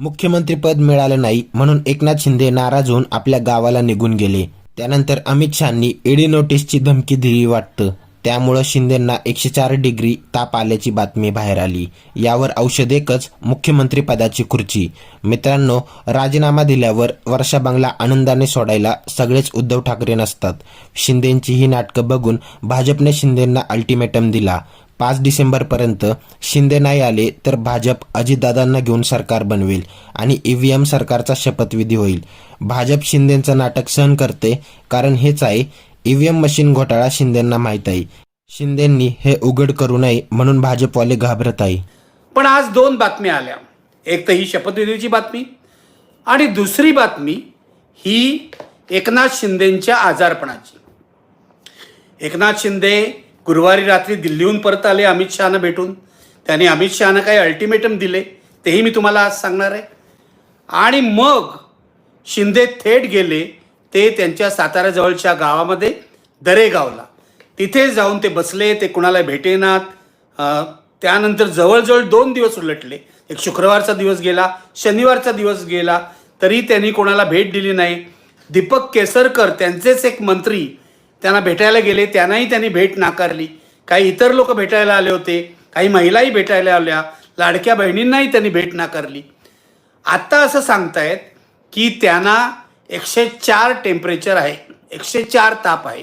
मुख्यमंत्रीपद मिळालं नाही म्हणून एकनाथ शिंदे नाराज होऊन आपल्या गावाला निघून गेले. त्यानंतर अमित शहानी ईडी नोटीसची धमकी दिली वाटतं. त्यामुळं शिंदेंना एकशे चार डिग्री ताप आल्याची बातमी बाहेर आली. यावर औषध एकच मुख्यमंत्रीपदाची खुर्ची. मित्रांनो राजीनामा दिल्यावर वर्षा बंगला आनंदाने सोडायला सगळेच उद्धव ठाकरे नसतात. शिंदेंची ही नाटकं बघून भाजपने शिंदेंना अल्टिमेटम दिला. पाच डिसेंबरपर्यंत शिंदे नाही आले तर भाजप अजितदादांना घेऊन सरकार बनवेल आणि ईव्हीएम सरकारचा शपथविधी होईल. भाजप शिंदेचं नाटक सहन करते कारण हेच आहे ईव्हीएम मशीन घोटाळा शिंदेंना माहीत आहे. शिंदेंनी हे उघड करू नये म्हणून भाजपवाले घाबरत आहे. पण आज दोन बातम्या आल्या. एक तर ही शपथविधीची बातमी आणि दुसरी बातमी ही एकनाथ शिंदेंच्या आजारपणाची. एकनाथ शिंदे गुरुवारी रात्री दिल्लीहून परत आले अमित शहानं भेटून. त्याने अमित शहानं काही अल्टिमेटम दिले. तेही मी तुम्हाला आज सांगणार आहे. आणि मग शिंदे थेट गेले. ते त्यांच्या साताऱ्याजवळच्या गावामध्ये दरेगावला. तिथे जाऊन ते बसले ते कुणाला भेटेनात. त्यानंतर जवळजवळ दोन दिवस उलटले. एक शुक्रवारचा दिवस गेला शनिवारचा दिवस गेला तरी त्यांनी कोणाला भेट दिली नाही. दीपक केसरकर त्यांचेच एक मंत्री त्यांना भेटायला गेले त्यांनाही त्यांनी भेट नाकारली. काही इतर लोक भेटायला आले होते काही महिलाही भेटायला आल्या लाडक्या बहिणींनाही त्यांनी भेट नाकारली. आत्ता असं सांगतायत की त्यांना एकशे चार टेम्परेचर आहे एकशे चार ताप आहे.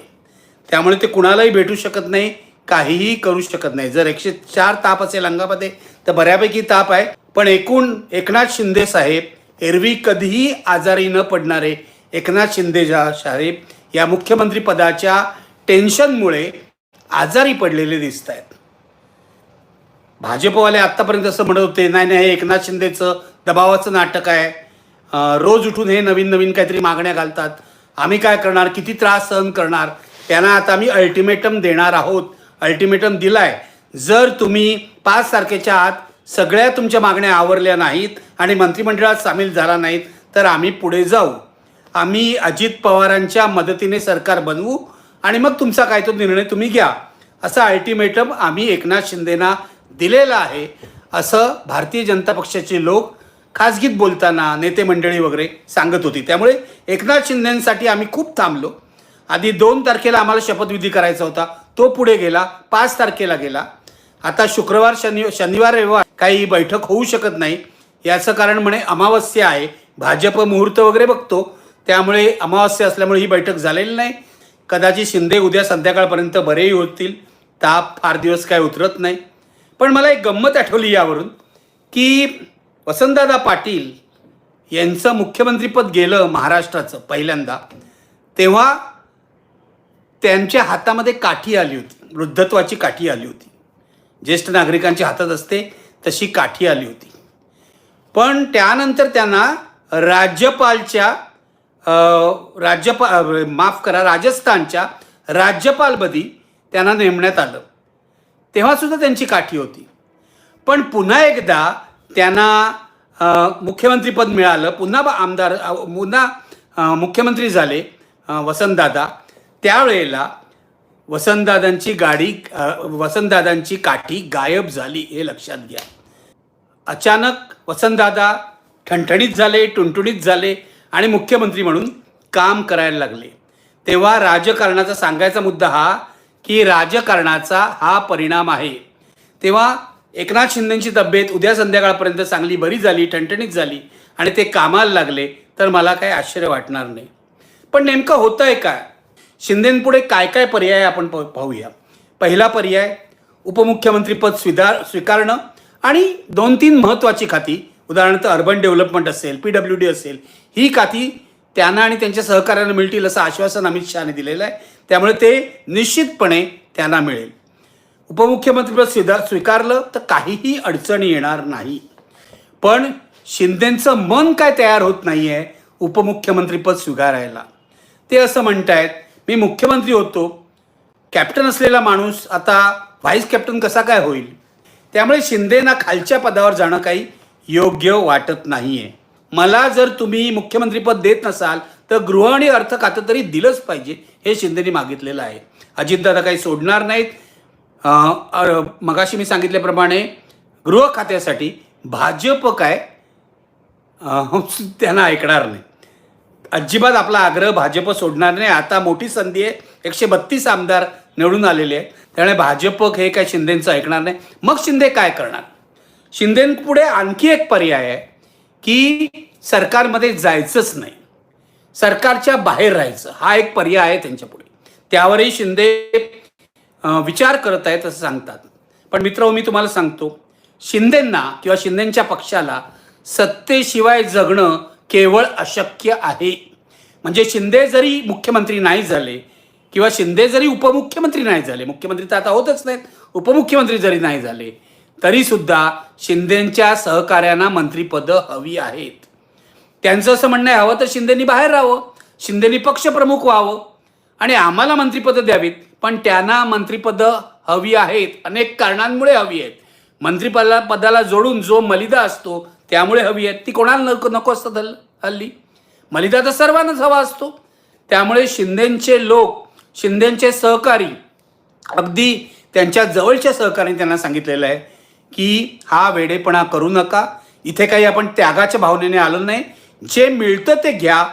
त्यामुळे ते कुणालाही भेटू शकत नाही काहीही करू शकत नाही. जर एकशे चार ताप असेल अंगामध्ये तर बऱ्यापैकी ताप आहे. पण एकूण एकनाथ शिंदे साहेब एरवी कधीही आजारी न पडणारे एकनाथ शिंदे जा साहेब या मुख्यमंत्री पदाच्या टेन्शनमुळे आजारी पडलेले दिसत आहेत भाजपवाले आत्तापर्यंत असं म्हणत होते नाही नाही हे एकनाथ शिंदेचं दबावाचं नाटक आहे. रोज उठून हे नवीन नवीन काहीतरी मागण्या घालतात. आम्ही काय करणार? किती त्रास सहन करणार? त्यांना आता आम्ही अल्टिमेटम देणार आहोत. अल्टिमेटम दिलाय. जर तुम्ही पाच तारखेच्या आत सगळ्या तुमच्या मागण्या आवरल्या नाहीत आणि मंत्रिमंडळात सामील झाला नाहीत तर आम्ही पुढे जाऊ. आम्ही अजित पवारांच्या मदतीने सरकार बनवू आणि मग तुमचा काय तो निर्णय तुम्ही घ्या. असं अल्टिमेटम आम्ही एकनाथ शिंदेना दिलेला आहे. असं भारतीय जनता पक्षाचे लोक खाजगीत बोलताना नेते मंडळी वगैरे सांगत होती. त्यामुळे एकनाथ शिंदेसाठी आम्ही खूप थांबलो. आधी दोन तारखेला आम्हाला शपथविधी करायचा होता. तो पुढे गेला. पाच तारखेला गेला. आता शुक्रवार शनि शनिवार रविवार काही बैठक होऊ शकत नाही. याचं कारण म्हणे अमावस्या आहे. भाजप मुहूर्त वगैरे बघतो. त्यामुळे अमावस्या असल्यामुळे ही बैठक झालेली नाही. कदाचित शिंदे उद्या संध्याकाळपर्यंत बरेही होतील. ताप फार दिवस काय उतरत नाही. पण मला एक गंमत आठवली यावरून की वसंतदादा पाटील यांचं मुख्यमंत्रीपद गेलं महाराष्ट्राचं पहिल्यांदा तेव्हा त्यांच्या हातामध्ये काठी आली होती. वृद्धत्वाची काठी आली होती. ज्येष्ठ नागरिकांच्या हातात असते तशी काठी आली होती. पण त्यानंतर त्यांना राज्यपालच्या राज्यपाल माफ करा राजस्थानच्या राज्यपालपदी त्यांना नेमण्यात आलं. तेव्हासुद्धा त्यांची काठी होती. पण पुन्हा एकदा त्यांना मुख्यमंत्रीपद मिळालं. पुन्हा आमदार पुन्हा मुख्यमंत्री झाले वसंतदादा. त्यावेळेला वसंतदादांची गाडी वसंतदादांची काठी गायब झाली हे लक्षात घ्या. अचानक वसंतदादा ठणठणीत झाले टुणटुणीत झाले. आणि मुख्यमंत्री म्हणून काम करायला लागले. तेव्हा राजकारणाचा सांगायचा मुद्दा हा की राजकारणाचा हा परिणाम आहे. तेव्हा एकनाथ शिंदेची तब्येत उद्या संध्याकाळपर्यंत चांगली बरी झाली ठणठणीत झाली आणि ते कामाला लागले तर मला काही आश्चर्य वाटणार नाही. पण नेमकं होतं आहे काय? शिंदेंपुढे काय काय पर्याय आपण प- पाहूया. पहिला पर्याय उपमुख्यमंत्रीपद स्वीकार स्वीकारणं आणि दोन तीन महत्त्वाची खाती उदाहरणार्थ अर्बन डेव्हलपमेंट असेल पी डब्ल्यू डी असेल ही खाती त्यांना आणि त्यांच्या सहकार्यांना मिळतील असं आश्वासन अमित शहाने दिलेलं आहे. त्यामुळे ते निश्चितपणे त्यांना मिळेल. उपमुख्यमंत्रीपद स्वीदा स्वीकारलं तर काहीही अडचणी येणार नाही. पण शिंदेचं मन काय तयार होत नाही आहे उपमुख्यमंत्रीपद स्वीकारायला. ते असं म्हणतायत मी मुख्यमंत्री होतो. कॅप्टन असलेला माणूस आता व्हाईस कॅप्टन कसा काय होईल? त्यामुळे शिंदेना खालच्या पदावर जाणं काही योग्य वाटत नाही आहे मला जर तुम्ही मुख्यमंत्रीपद देत नसाल तर गृह आणि अर्थ खातं तरी दिलंच पाहिजे हे शिंदेनी मागितलेलं आहे. अजितदादा काही सोडणार नाहीत. मगाशी मी सांगितल्याप्रमाणे गृह खात्यासाठी भाजप काय? त्यांना ऐकणार नाही. अजिबात आपला आग्रह भाजप सोडणार नाही. आता मोठी संधी आहे. एकशे बत्तीस आमदार निवडून आलेले आहेत. त्यामुळे भाजप हे काय शिंदेंचं ऐकणार नाही. मग शिंदे काय करणार? शिंदेपुढे आणखी एक पर्याय आहे की सरकारमध्ये जायचंच नाही. सरकारच्या बाहेर राहायचं. हा एक पर्याय आहे त्यांच्यापुढे त्यावरही शिंदे विचार करत आहेत असं सांगतात. पण मित्र मी तुम्हाला सांगतो शिंदेंना किंवा शिंदेच्या पक्षाला सत्तेशिवाय जगणं केवळ अशक्य आहे. म्हणजे शिंदे जरी मुख्यमंत्री नाही झाले किंवा शिंदे जरी उपमुख्यमंत्री नाही झाले मुख्यमंत्री तर आता होतच नाहीत उपमुख्यमंत्री जरी नाही झाले तरी सुद्धा शिंदेच्या सहकार्यांना मंत्रिपदं हवी आहेत. त्यांचं असं म्हणणं आहे हवं तर शिंदेनी बाहेर राहावं शिंदेनी पक्षप्रमुख व्हावं आणि आम्हाला मंत्रीपदं द्यावीत पण त्यांना मंत्रिपदं हवी आहेत अनेक कारणांमुळे हवी आहेत. मंत्रिपदा पदाला जोडून जो मलिदा असतो त्यामुळे हवी आहेत. ती कोणाला नको नको असतात हल्ल- हल्ली? मलिदा तर सर्वांनाच हवा असतो. त्यामुळे शिंदेचे लोक शिंदेचे सहकारी अगदी त्यांच्या जवळच्या सहकार्याने त्यांना सांगितलेलं आहे की हा वेडेपणा करू नका. इथे काही आपण त्यागाच्या भावनेने आलो नाही. जे मिळतं ते घ्या.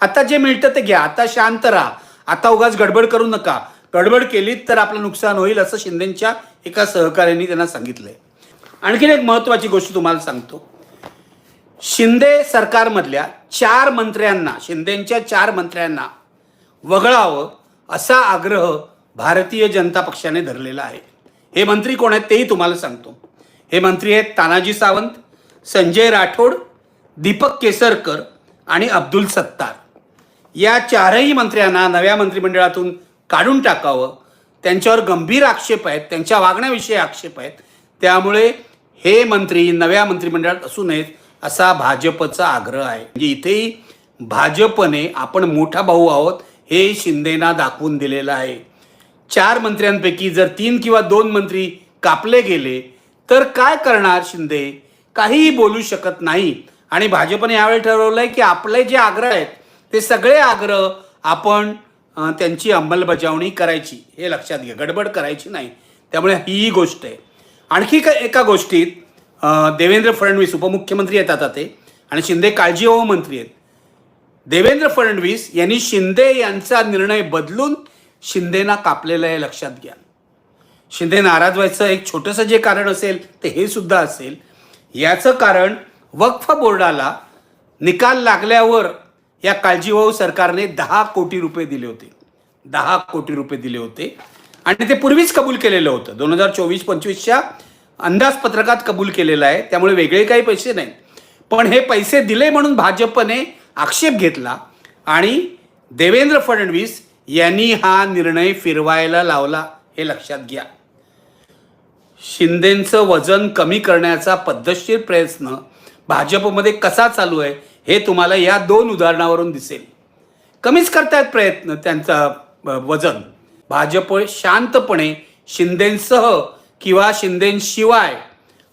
आता जे मिळतं ते घ्या. आता शांत राहा. आता उगाच गडबड करू नका. गडबड केलीत तर आपलं नुकसान होईल असं शिंदेच्या एका सहकार्याने त्यांना सांगितलंय. आणखीन एक महत्वाची गोष्ट तुम्हाला सांगतो. शिंदे सरकारमधल्या चार मंत्र्यांना शिंदेच्या चार मंत्र्यांना वगळावं असा आग्रह भारतीय जनता पक्षाने धरलेला आहे. हे मंत्री कोण आहेत तेही तुम्हाला सांगतो. हे मंत्री आहेत तानाजी सावंत संजय राठोड दीपक केसरकर आणि अब्दुल सत्तार. या चारही मंत्र्यांना नव्या मंत्रिमंडळातून काढून टाकावं. त्यांच्यावर गंभीर आक्षेप आहेत त्यांच्या वागण्याविषयी आक्षेप आहेत. त्यामुळे हे मंत्री नव्या मंत्रिमंडळात असू नयेत असा भाजपचा आग्रह आहे. म्हणजे इथेही भाजपने आपण मोठा भाऊ आहोत हे शिंदेना दाखवून दिलेलं आहे. चार मंत्र्यांपैकी जर तीन किंवा दोन मंत्री कापले गेले तर काय करणार शिंदे? काहीही बोलू शकत नाही. आणि भाजपने यावेळी ठरवलंय की आपले जे आग्रह आहेत ते सगळे आग्रह आपण त्यांची अंमलबजावणी करायची. हे लक्षात घ्या. गडबड करायची नाही. त्यामुळे ही गोष्ट आहे. आणखी का एका गोष्टीत देवेंद्र फडणवीस उपमुख्यमंत्री आहेत आता ते. आणि शिंदे काळजीवाहू मंत्री आहेत. देवेंद्र फडणवीस यांनी शिंदे यांचा निर्णय बदलून शिंदेना कापलेला आहे लक्षात घ्या. शिंदे नाराज व्हायचं एक छोटंसं जे कारण असेल ते हे सुद्धा असेल. याचं कारण वक्फ बोर्डाला निकाल लागल्यावर या काळजीवाहू सरकारने दहा कोटी रुपये दिले होते. दहा कोटी रुपये दिले होते. आणि ते पूर्वीच कबूल केलेलं होतं. दोन हजार चोवीस पंचवीसच्या अंदाजपत्रकात कबूल केलेलं आहे. त्यामुळे वेगळे काही पैसे नाही पण हे पैसे दिले म्हणून भाजपने आक्षेप घेतला आणि देवेंद्र फडणवीस यांनी हा निर्णय फिरवायला लावला हे लक्षात घ्या. शिंदेचं वजन कमी करण्याचा पद्धतशीर प्रयत्न भाजपमध्ये कसा चालू आहे हे तुम्हाला या दोन उदाहरणावरून दिसेल. कमीच करतायत प्रयत्न त्यांचा वजन. भाजप शांतपणे शिंदेसह किंवा शिंदेशिवाय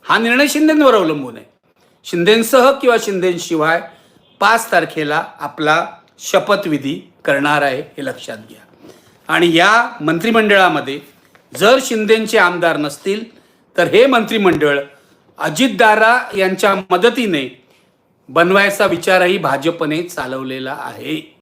हा निर्णय शिंदेंवर अवलंबून आहे. शिंदेसह किंवा शिंदेशिवाय पाच तारखेला आपला शपथविधी करणार आहे हे लक्षात घ्या. आणि या मंत्रिमंडळामध्ये जर शिंदेचे आमदार नसतील तर हे मंत्रिमंडळ अजितदारा यांच्या मदतीने बनवायचा विचारही भाजपने चालवलेला आहे.